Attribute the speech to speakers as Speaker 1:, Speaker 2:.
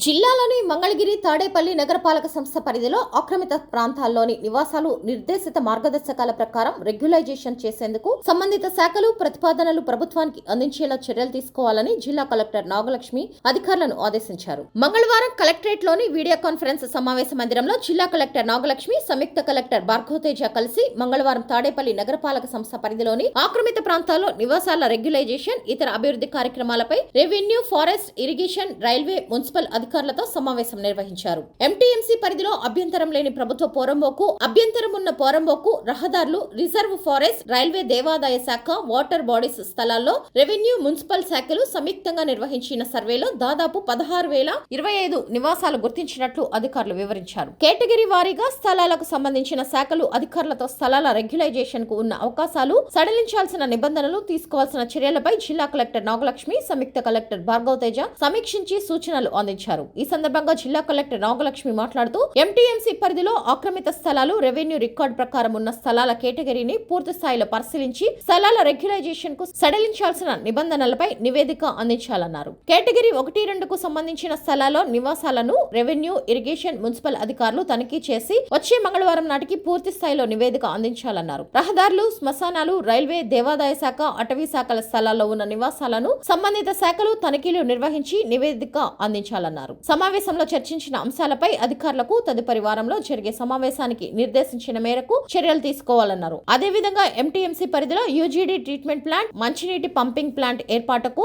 Speaker 1: జిల్లాలోని మంగళగిరి తాడేపల్లి నగరపాలక సంస్థ పరిధిలో ఆక్రమిత ప్రాంతాల్లోని నివాసాలు నిర్దేశిత మార్గదర్శకాల ప్రకారం రెగ్యులైజేషన్ చేసేందుకు సంబంధిత శాఖలు ప్రతిపాదనలు ప్రభుత్వానికి అందించేలా చర్యలు తీసుకోవాలని జిల్లా కలెక్టర్ నాగలక్ష్మి అధికారులను ఆదేశించారు. మంగళవారం కలెక్టరేట్లోని వీడియో కాన్ఫరెన్స్ సమావేశ మందిరంలో జిల్లా కలెక్టర్ నాగలక్ష్మి సంయుక్త కలెక్టర్ భార్గవతేజ కలిసి మంగళవారం తాడేపల్లి నగరపాలక సంస్థ పరిధిలోని ఆక్రమిత ప్రాంతాల్లో నివాసాల రెగ్యులైజేషన్ ఇతర అభివృద్ధి కార్యక్రమాలపై revenue forest irrigation railway municipal అధికారులతో సమావేశం నిర్వహించారు. ఎంటీఎంసీ పరిధిలో అభ్యంతరం లేని ప్రభుత్వ పోరంబోకు అభ్యంతరం ఉన్న పోరంబోకు రహదారులు రిజర్వ్ ఫారెస్ట్ రైల్వే దేవాదాయ శాఖ వాటర్ బాడీస్ స్థలాల్లో రెవెన్యూ మున్సిపల్ శాఖలు సంయుక్తంగా నిర్వహించిన సర్వేలో దాదాపు పదహారు వేల ఇరవై ఐదు నివాసాలు గుర్తించినట్లు అధికారులు వివరించారు. కేటగిరీ వారీగా స్థలాలకు సంబంధించిన శాఖలు అధికారులతో స్థలాల రెగ్యులైజేషన్కు ఉన్న అవకాశాలు సడలించాల్సిన నిబంధనలు తీసుకోవాల్సిన చర్యలపై జిల్లా కలెక్టర్ నాగలక్ష్మి సంయుక్త కలెక్టర్ భార్గవ తేజ సమీక్షించి సూచనలు అందించారు. ఈ సందర్భంగా జిల్లా కలెక్టర్ నాగలక్ష్మి మాట్లాడుతూ ఎంటీఎంసీ పరిధిలో ఆక్రమిత స్థలాలు రెవెన్యూ రికార్డు ప్రకారం ఉన్న స్థలాల కేటగిరీని పూర్తి స్థాయిలో పరిశీలించి స్థలాల రెగ్యులైజేషన్కు సడలించాల్సిన నిబంధనలపై నివేదిక అందించాలన్నారు. కేటగిరీ ఒకటి రెండుకు సంబంధించిన స్థలాల్లో నివాసాలను రెవెన్యూ ఇరిగేషన్ మున్సిపల్ అధికారులు తనిఖీ చేసి వచ్చే మంగళవారం నాటికి పూర్తి స్థాయిలో నివేదిక అందించాలన్నారు. రహదారులు శ్మశానాలు రైల్వే దేవాదాయ శాఖ అటవీ శాఖల స్థలాల్లో ఉన్న నివాసాలను సంబంధిత శాఖలు తనిఖీలు నిర్వహించి నివేదిక అందించాలన్నారు. సమావేశంలో చర్చించిన అంశాలపై అధికారులకు తదుపరి వారంలో జరిగే సమావేశానికి నిర్దేశించిన మేరకు చర్యలు తీసుకోవాలన్నారు. అదేవిధంగా ఎంటీఎంసీ పరిధిలో యూజీడీ ట్రీట్మెంట్ ప్లాంట్ మంచినీటి పంపింగ్ ప్లాంట్ ఏర్పాటుకు